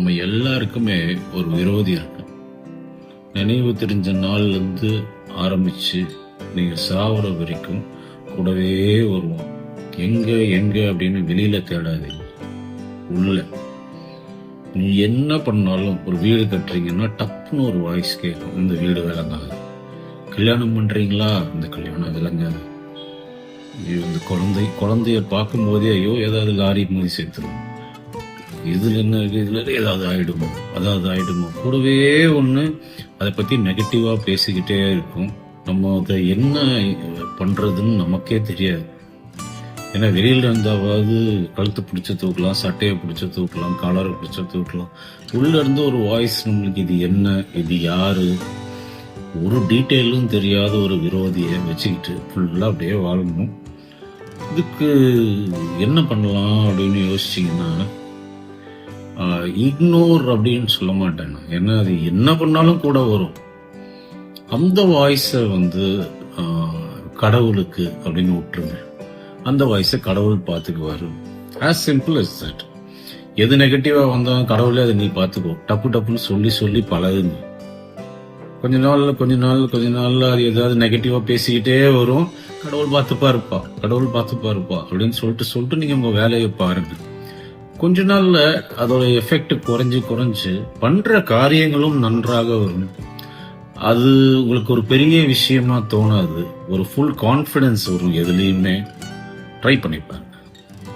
நம்ம எல்லாருக்குமே ஒரு விரோதி இருக்கு நினைவு தெரிஞ்ச நாள்லேருந்து ஆரம்பித்து நீங்கள் சாவர வரைக்கும் கூடவே வருவோம். எங்கே எங்கே அப்படின்னு வெளியில் தேடாதீங்க. உள்ள. நீ என்ன பண்ணாலும் ஒரு வீடு கட்டுறீங்கன்னா டப்புன்னு ஒரு வாய்ஸ் கேட்கும் இந்த வீடு விளங்காது. கல்யாணம் பண்ணுறீங்களா இந்த கல்யாணம் விளங்காது. ஐயோ இந்த குழந்தை குழந்தைய பார்க்கும்போதே ஐயோ ஏதாவது லாரி மோதி சேர்த்துருவோம் இதுல என்ன இதுல ஏதாவது ஆயிடுமோ அதாவது ஆயிடுமோ. கூடவே ஒண்ணு அதை பத்தி நெகட்டிவா பேசிக்கிட்டே இருக்கும். நம்ம அதை என்ன பண்றதுன்னு நமக்கே தெரியாது. ஏன்னா வெளியில இருந்தாவது கழுத்து பிடிச்ச தூக்கலாம் சட்டையை பிடிச்ச தூக்கலாம் காலரை பிடிச்ச தூக்கலாம். உள்ள இருந்து ஒரு வாய்ஸ் நம்மளுக்கு இது என்ன இது யாரு? ஒரு டீட்டெயிலும் தெரியாத ஒரு விரோதியை வச்சுக்கிட்டு ஃபுல்லாக அப்படியே வாழணும். இதுக்கு என்ன பண்ணலாம் அப்படின்னு யோசிச்சீங்கன்னா இக்னோர் அப்படின்னு சொல்ல மாட்டேன் ஏன்னா அது என்ன பண்ணாலும் கூட வரும். அந்த வாய்ஸை வந்து கடவுளுக்கு அப்படின்னு விட்டுருங்க. அந்த வாய்ஸை கடவுள் பார்த்துக்குவாரு ஆஸ் சிம்பிள் இஸ் தட் எது நெகட்டிவாக வந்தாலும் கடவுளே அதை நீ பார்த்துக்கோ டப்பு டப்புன்னு சொல்லி சொல்லி பழகுங்க. கொஞ்ச நாள் கொஞ்ச நாள் கொஞ்ச நாள்ல அது ஏதாவது நெகட்டிவாக பேசிக்கிட்டே வரும். கடவுள் பார்த்துப்பா இருப்பா கடவுள் பார்த்துப்பா இருப்பா அப்படின்னு சொல்லிட்டு சொல்லிட்டு நீங்கள் உங்கள் வேலையை பாருங்கள் கொஞ்ச நாள்ல அதோட எஃபெக்ட் குறைஞ்சு குறைஞ்சு பண்ற காரியங்களும் நன்றாக வரும். அது உங்களுக்கு ஒரு பெரிய விஷயமா தோணாது. ஒரு ஃபுல் கான்ஃபிடன்ஸ் வரும் எதுலேயுமே. ட்ரை பண்ணிப்பாங்க